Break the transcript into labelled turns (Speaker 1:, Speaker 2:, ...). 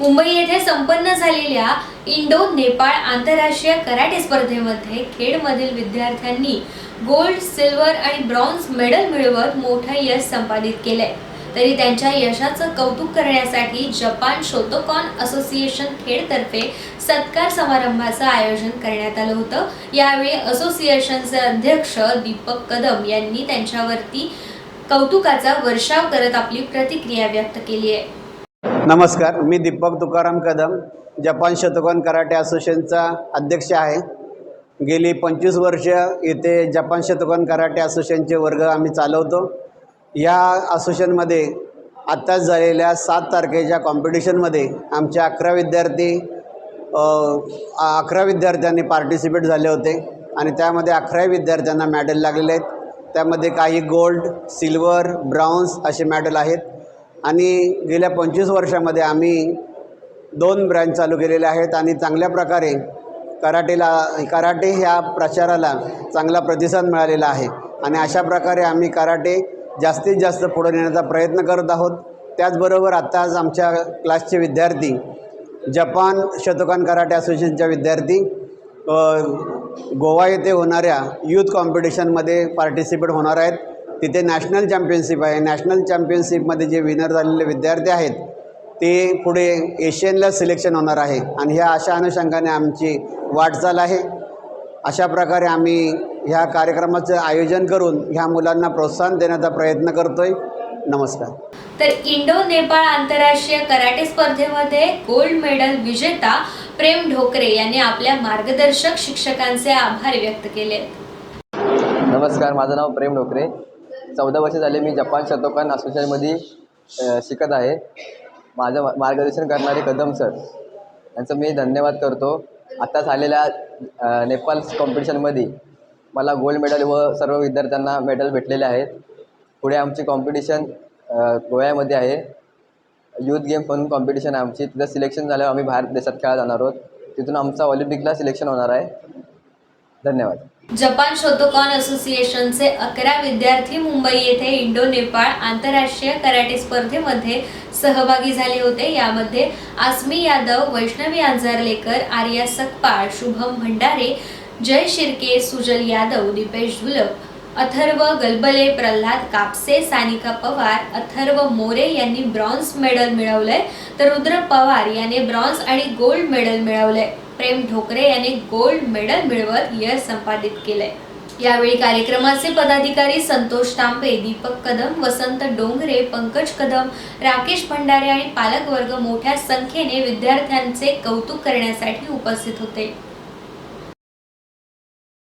Speaker 1: मुंबई येथे संपन्न झालेल्या इंडो नेपाळ आंतरराष्ट्रीय कराटे स्पर्धेमध्ये खेडमधील विद्यार्थ्यांनी गोल्ड सिल्वर आणि ब्रॉन्झ मेडल मिळवत मोठं यश संपादित केलंय. तरी त्यांच्या यशाचं कौतुक करण्यासाठी जपान शोतोकॉन असोसिएशन खेडतर्फे सत्कार समारंभाचं आयोजन करण्यात आलं होतं. यावेळी असोसिएशनचे अध्यक्ष दीपक कदम यांनी त्यांच्यावरती कौतुकाचा वर्षाव करत आपली प्रतिक्रिया व्यक्त केली आहे.
Speaker 2: नमस्कार मी Deepak Tukaram Kadam Japan Shotokan karate असोसिएशनचा अध्यक्ष आहे. गेली पंचवीस वर्ष इथे जपान शतकोन कराटे असोसिएशनचे वर्ग आम्ही चालवतो. या असोसिएशनमध्ये आत्ताच झालेल्या सात तारखेच्या कॉम्पिटिशनमध्ये आमचे अकरा विद्यार्थी अकरा विद्यार्थ्यांनी पार्टिसिपेट झाले होते आणि त्यामध्ये अकराही विद्यार्थ्यांना मॅडल लागलेले आहेत. त्यामध्ये काही गोल्ड सिल्वर ब्राऊन्स असे मॅडल आहेत. आणि गेल्या पंचवीस वर्षामध्ये आम्ही दोन ब्रँच चालू केलेले आहेत आणि चांगल्या प्रकारे कराटेला कराटे ह्या प्रचाराला चांगला प्रतिसाद मिळालेला आहे. आणि अशा प्रकारे आम्ही कराटे जास्तीत जास्त पुढे नेण्याचा प्रयत्न करत आहोत. त्याचबरोबर आत्ताच आमच्या क्लासचे विद्यार्थी जपान शतकान कराटे असोसिएशनच्या विद्यार्थी गोवा येथे होणाऱ्या यूथ कॉम्पिटिशनमध्ये पार्टिसिपेट होणार आहेत. तिथे नॅशनल चॅम्पियनशिप आहे. नॅशनल चॅम्पियनशिपमध्ये जे विनर झालेले विद्यार्थी आहेत ते पुढे एशियनला सिलेक्शन होणार आहे. आणि ह्या अशा अनुषंगाने आमची वाटचाल आहे. अशा प्रकारे आम्ही ह्या कार्यक्रमाचं आयोजन करून ह्या मुलांना प्रोत्साहन देण्याचा प्रयत्न करतो आहे नमस्कार.
Speaker 1: तर इंडो नेपाळ आंतरराष्ट्रीय कराटे स्पर्धेमध्ये गोल्ड मेडल विजेता प्रेम ढोकरे यांनी आपल्या मार्गदर्शक शिक्षकांचे आभार व्यक्त केले.
Speaker 3: नमस्कार माझं नाव प्रेम नोकरे चौदा वर्ष झाले मी जपान शतोकान असोसिएशनमध्ये शिकत आहे. माझं मार्गदर्शन करणारे कदम सर यांचं मी धन्यवाद करतो. आत्ता झालेल्या नेपाल्स कॉम्पिटिशनमध्ये मला गोल्ड मेडल व सर्व विद्यार्थ्यांना मेडल भेटलेले आहेत. पुढे आमची कॉम्पिटिशन गोव्यामध्ये आहे. यूथ गेम म्हणून कॉम्पिटिशन आहे आमची. तिथं सिलेक्शन झाल्यावर आम्ही बाहेर देशात खेळायला जाणार आहोत. तिथून आमचा ऑलिम्पिकला सिलेक्शन होणार आहे. धन्यवाद.
Speaker 1: जपान शोतोकॉन असोसिएशनचे अकरा विद्यार्थी मुंबई येथे इंडो नेपाळ आंतरराष्ट्रीय कराटे स्पर्धेमध्ये सहभागी झाले होते. यामध्ये आसमी यादव वैष्णवी आंजारलेकर आर्या सकपाळ शुभम भंडारे जय शिर्के सुजल यादव दीपेश धुलप अथर्व गलबले प्रल्हाद कापसे सानिका पवार अथर्व मोरे यांनी ब्रॉन्झ मेडल मिळवलंय. तर रुद्र पवार याने ब्रॉन्झ आणि गोल्ड मेडल मिळवलंय. प्रेम ढोकरे यांनी गोल्ड मेडल मिळवत यश संपादित केलंय. यावेळी कार्यक्रमाचे पदाधिकारी संतोष तांबे दीपक कदम वसंत डोंगरे पंकज कदम राकेश भंडारे आणि पालकवर्ग मोठ्या संख्येने विद्यार्थ्यांचे कौतुक करण्यासाठी उपस्थित होते.